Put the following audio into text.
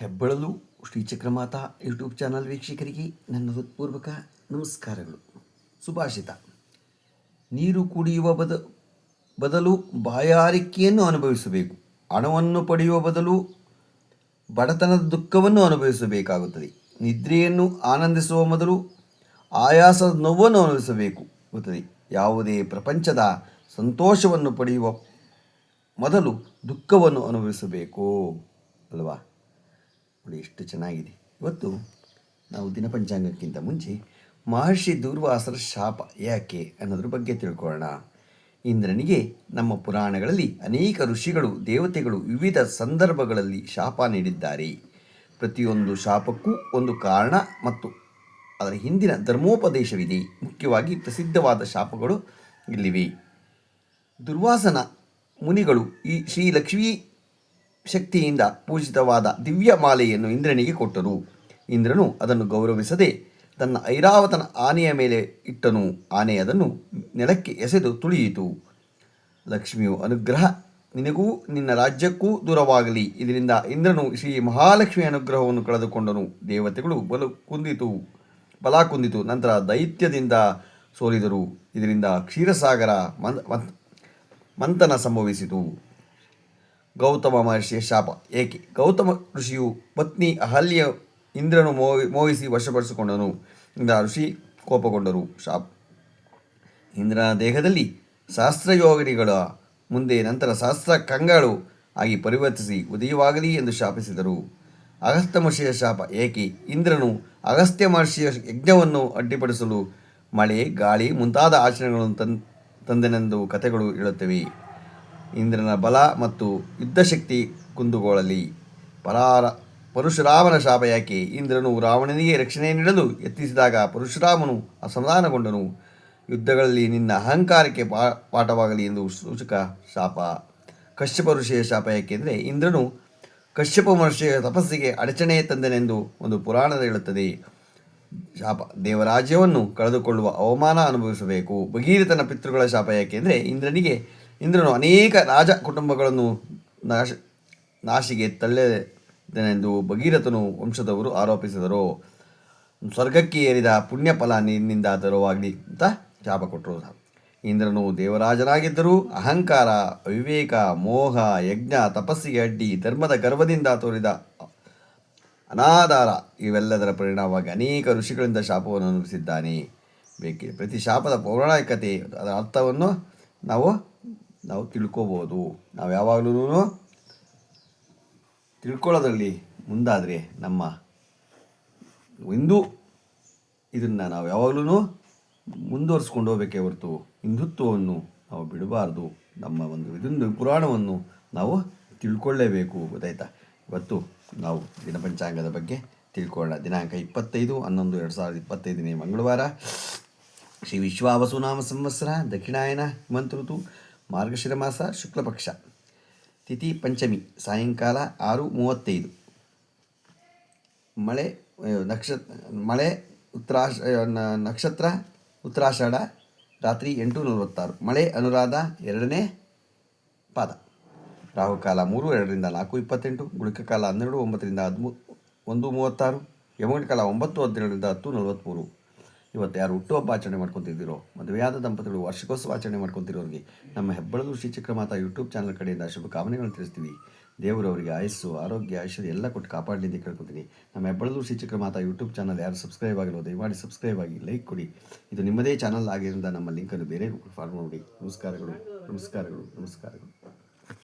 ಹೆಬ್ಬಳಲು ಶ್ರೀಚಕ್ರಮಾತಾ YouTube channel ವೀಕ್ಷಕರಿಗೆ ನನ್ನ ಹೃತ್ಪೂರ್ವಕ ನಮಸ್ಕಾರಗಳು. ಸುಭಾಷಿತ. ನೀರು ಕುಡಿಯುವ ಬದ, ಬದಲು ಬಾಯಾರಿಕೆಯನ್ನು ಅನುಭವಿಸಬೇಕು. ಹಣವನ್ನು ಪಡೆಯುವ ಬದಲು ಬಡತನದ ದುಃಖವನ್ನು ಅನುಭವಿಸಬೇಕಾಗುತ್ತದೆ. ನಿದ್ರೆಯನ್ನು ಆನಂದಿಸುವ ಮೊದಲು ಆಯಾಸದ ನೋವನ್ನು ಅನುಭವಿಸಬೇಕು ಆಗುತ್ತದೆ ಯಾವುದೇ ಪ್ರಪಂಚದ ಸಂತೋಷವನ್ನು ಪಡೆಯುವ ಮೊದಲು ದುಃಖವನ್ನು ಅನುಭವಿಸಬೇಕು ಅಲ್ವಾ? ನೋಡಿ ಎಷ್ಟು ಚೆನ್ನಾಗಿದೆ. ಇವತ್ತು ನಾವು ದಿನಪಂಚಾಂಗಕ್ಕಿಂತ ಮುಂಚೆ ಮಹರ್ಷಿ ದೂರ್ವಾಸರ ಶಾಪ ಯಾಕೆ ಅನ್ನೋದ್ರ ಬಗ್ಗೆ ತಿಳ್ಕೊಳ್ಳೋಣ. ಇಂದ್ರನಿಗೆ ನಮ್ಮ ಪುರಾಣಗಳಲ್ಲಿ ಅನೇಕ ಋಷಿಗಳು, ದೇವತೆಗಳು ವಿವಿಧ ಸಂದರ್ಭಗಳಲ್ಲಿ ಶಾಪ ನೀಡಿದ್ದಾರೆ. ಪ್ರತಿಯೊಂದು ಶಾಪಕ್ಕೂ ಒಂದು ಕಾರಣ ಮತ್ತು ಅದರ ಹಿಂದಿನ ಧರ್ಮೋಪದೇಶವಿದೆ. ಮುಖ್ಯವಾಗಿ ಪ್ರಸಿದ್ಧವಾದ ಶಾಪಗಳು ಇಲ್ಲಿವೆ. ದುರ್ವಾಸನ ಮುನಿಗಳು ಈ ಶ್ರೀ ಲಕ್ಷ್ಮೀ ಶಕ್ತಿಯಿಂದ ಪೂಜಿತವಾದ ದಿವ್ಯ ಮಾಲೆಯನ್ನು ಇಂದ್ರನಿಗೆ ಕೊಟ್ಟರು ಇಂದ್ರನು ಅದನ್ನು ಗೌರವಿಸದೆ ತನ್ನ ಐರಾವತನ ಆನೆಯ ಮೇಲೆ ಇಟ್ಟನು. ಆನೆ ಅದನ್ನು ನೆಲಕ್ಕೆ ಎಸೆದು ತುಳಿಯಿತು. ಲಕ್ಷ್ಮಿಯು ಅನುಗ್ರಹ, ನಿನಗೂ ನಿನ್ನ ರಾಜ್ಯಕ್ಕೂ ದೂರವಾಗಲಿ. ಇದರಿಂದ ಇಂದ್ರನು ಶ್ರೀ ಮಹಾಲಕ್ಷ್ಮಿಯ ಅನುಗ್ರಹವನ್ನು ಕಳೆದುಕೊಂಡನು. ದೇವತೆಗಳು ಬಲು ಕುಂದಿತು. ಬಲ ಕುಂದಿತು. ನಂತರ ದೈತ್ಯದಿಂದ ಸೋಲಿದರು. ಇದರಿಂದ ಕ್ಷೀರಸಾಗರ ಮಂಥನ ಸಂಭವಿಸಿತು. ಗೌತಮ ಮಹರ್ಷಿಯ ಶಾಪ. ಏಕೆ? ಗೌತಮ ಋಷಿಯು ಪತ್ನಿ ಅಹಲ್ಯ ಇಂದ್ರನು ಮೋಹಿ, ಮೋಹಿಸಿ ವಶಪಡಿಸಿಕೊಂಡನು. ಇಂದ ಋಷಿ ಕೋಪಗೊಂಡರು. ಶಾಪ. ಇಂದ್ರನ ದೇಹದಲ್ಲಿ ಸಹಸ್ರಯೋಗಿನಿಗಳ ಮುಂದೆ ನಂತರ ಸಹಸ್ರ ಕಂಗಳು ಆಗಿ ಪರಿವರ್ತಿಸಿ ಉದಯವಾಗಲಿ ಎಂದು ಶಾಪಿಸಿದರು. ಅಗಸ್ತ್ಯ ಮಹರ್ಷಿಯ ಶಾಪ. ಏಕೆ? ಇಂದ್ರನು ಅಗಸ್ತ್ಯ ಮಹರ್ಷಿಯ ಯಜ್ಞವನ್ನು ಅಡ್ಡಿಪಡಿಸಲು ಮಳೆ, ಗಾಳಿ ಮುಂತಾದ ಆಚರಣೆಗಳನ್ನು ತನ್ ತಂದೆನೆಂದು ಕಥೆಗಳು ಹೇಳುತ್ತವೆ. ಇಂದ್ರನ ಬಲ ಮತ್ತು ಯುದ್ಧಶಕ್ತಿ ಕುಂದುಗೋಳಲಿ ಪರಾರ, ಪರಶುರಾಮನ ಶಾಪ ಯಾಕೆ? ಇಂದ್ರನು ರಾವಣನಿಗೆ ರಕ್ಷಣೆ ನೀಡಲು ಯತ್ನಿಸಿದಾಗ ಪರಶುರಾಮನು ಅಸಮಾಧಾನಗೊಂಡನು. ಯುದ್ಧಗಳಲ್ಲಿ ನಿನ್ನ ಅಹಂಕಾರಕ್ಕೆ ಪಾ, ಪಾಠವಾಗಲಿ ಎಂದು ಸೂಚಕ ಶಾಪ. ಕಶ್ಯಪ ಋಷಿಯ ಶಾಪ ಯಾಕೆಂದರೆ ಇಂದ್ರನು ಕಶ್ಯಪ ಮಹರ್ಷಿಯ ತಪಸ್ಸಿಗೆ ಅಡಚಣೆ ತಂದನೆಂದು ಒಂದು ಪುರಾಣದ ಹೇಳುತ್ತದೆ. ಶಾಪ, ದೇವರಾಜ್ಯವನ್ನು ಕಳೆದುಕೊಳ್ಳುವ ಅವಮಾನ ಅನುಭವಿಸಬೇಕು. ಭಗೀರಥನ ಪಿತೃಗಳ ಶಾಪ ಯಾಕೆಂದರೆ ಇಂದ್ರನಿಗೆ ಇಂದ್ರನು ಅನೇಕ ರಾಜ ಕುಟುಂಬಗಳನ್ನು ನಾಶ, ನಾಶಿಗೆ ತಳ್ಳೆದನೆಂದು ಭಗೀರಥನು ವಂಶದವರು ಆರೋಪಿಸಿದರು. ಸ್ವರ್ಗಕ್ಕೆ ಏರಿದ ಪುಣ್ಯ ಫಲ ನಿನ್ನಿಂದ ಅಂತ ಶಾಪ ಕೊಟ್ಟರು. ಇಂದ್ರನು ದೇವರಾಜನಾಗಿದ್ದರೂ ಅಹಂಕಾರ, ಅವಿವೇಕ, ಮೋಹ, ಯಜ್ಞ, ತಪಸ್ಸಿಗೆ ಅಡ್ಡಿ, ಧರ್ಮದ ಗರ್ವದಿಂದ ತೋರಿದ ಅನಾಧಾರ ಇವೆಲ್ಲದರ ಪರಿಣಾಮವಾಗಿ ಅನೇಕ ಋಷಿಗಳಿಂದ ಶಾಪವನ್ನು ಅನುಭವಿಸಿದ್ದಾನೆ. ಬೇಕಿದೆ ಪ್ರತಿ ಶಾಪದ ಪೌರಾಣಿಕತೆ ಅದರ ಅರ್ಥವನ್ನು ನಾವು ನಾವು ತಿಳ್ಕೋಬೋದು. ನಾವು ಯಾವಾಗಲೂ ತಿಳ್ಕೊಳ್ಳೋದ್ರಲ್ಲಿ ಮುಂದಾದರೆ ನಮ್ಮ ಇಂದು ಇದನ್ನು ನಾವು ಯಾವಾಗಲೂ ಮುಂದುವರಿಸ್ಕೊಂಡು ಹೋಗಬೇಕೇ ಹೊರತು ಹಿಂದುತ್ವವನ್ನು ನಾವು ಬಿಡಬಾರ್ದು. ನಮ್ಮ ಒಂದು ಇದೊಂದು ಪುರಾಣವನ್ನು ನಾವು ತಿಳ್ಕೊಳ್ಳೇಬೇಕು ಗೊತ್ತಾಯ್ತಾ? ಇವತ್ತು ನಾವು ದಿನಪಂಚಾಂಗದ ಬಗ್ಗೆ ತಿಳ್ಕೊಳ್ಳೋಣ. ದಿನಾಂಕ ಇಪ್ಪತ್ತೈದು, ಹನ್ನೊಂದು, ಎರಡು ಸಾವಿರದ ಇಪ್ಪತ್ತೈದನೇ ಮಂಗಳವಾರ. ಶ್ರೀ ವಿಶ್ವಾವಸುನಾಮ ಸಂವತ್ಸರ, ದಕ್ಷಿಣಾಯನ ಹಿಮಂತ ಮಾರ್ಗಶಿರ ಮಾಸ ಶುಕ್ಲಪಕ್ಷ. ತಿಥಿ ಪಂಚಮಿ, ಸಾಯಂಕಾಲ ಆರು ಮೂವತ್ತೈದು. ಮಳೆ ನಕ್ಷತ್ರ ಮಳೆ ಉತ್ತರಾಷ ನಕ್ಷತ್ರ ಉತ್ತರಾಷಾಢ ರಾತ್ರಿ ಎಂಟು ನಲವತ್ತಾರು. ಮಳೆ, ಅನುರಾಧ ಎರಡನೇ ಪಾದ. ರಾಹುಕಾಲ ಮೂರು, ಎರಡರಿಂದ ನಾಲ್ಕು, ಇಪ್ಪತ್ತೆಂಟು. ಗುಳಿಕ ಕಾಲ ಹನ್ನೆರಡು, ಒಂಬತ್ತರಿಂದ ಹದಿಮೂ, ಒಂದು ಮೂವತ್ತಾರು. ಯಮಗಂಟ ಕಾಲ ಒಂಬತ್ತು, ಹದಿನೇಳರಿಂದ ಹತ್ತು ನಲವತ್ತ್ಮೂರು ಇವತ್ತು ಯಾರು ಹುಟ್ಟುಹಬ್ಬ ಆಚರಣೆ ಮಾಡ್ಕೊತಿದ್ದೀರೋ, ಮದುವೆಯಾದ ದಂಪತಿಗಳು ವಾರ್ಷಿಕೋತ್ಸವ ಆಚರಣೆ ಮಾಡ್ಕೊತಿರೋರಿಗೆ ನಮ್ಮ ಹೆಬ್ಬಳದು ಶ್ರೀಚಕ್ರಮಾತಾ ಯೂಟ್ಯೂಬ್ ಚಾನಲ್ ಕಡೆಯಿಂದ ಶುಭ ಕಾಮನೆಗಳನ್ನು ತಿಳಿಸ್ತೀವಿ ದೇವರು ಅವರಿಗೆ ಆಯಸ್ಸು, ಆರೋಗ್ಯ ಆಯುಷ್ಯ ಎಲ್ಲ ಕೊಟ್ಟು ಕಾಪಾಡಲಿ ಅಂತ ಕೇಳ್ಕೊತೀನಿ. ನಮ್ಮ ಹೆಬ್ಬಳದು ಶ್ರೀಚಕ್ರಮಾತಾ ಯೂಟ್ಯೂಬ್ ಚಾನಲ್ ಯಾರು ಸಬ್ಸ್ಕ್ರೈಬ್ ಆಗಿರೋ ದಯಮಾಡಿ ಸಬ್ಸ್ಕ್ರೈಬ್ ಆಗಿ ಲೈಕ್ ಕೊಡಿ. ಇದು ನಿಮ್ಮದೇ ಚಾನಲ್ ಆಗಿದ್ದರಿಂದ ನಮ್ಮ ಲಿಂಕನ್ನು ಬೇರೆ ಫಾರ್ಮ್ ಮಾಡಿ ನಮಸ್ಕಾರಗಳು ನಮಸ್ಕಾರಗಳು ನಮಸ್ಕಾರಗಳು.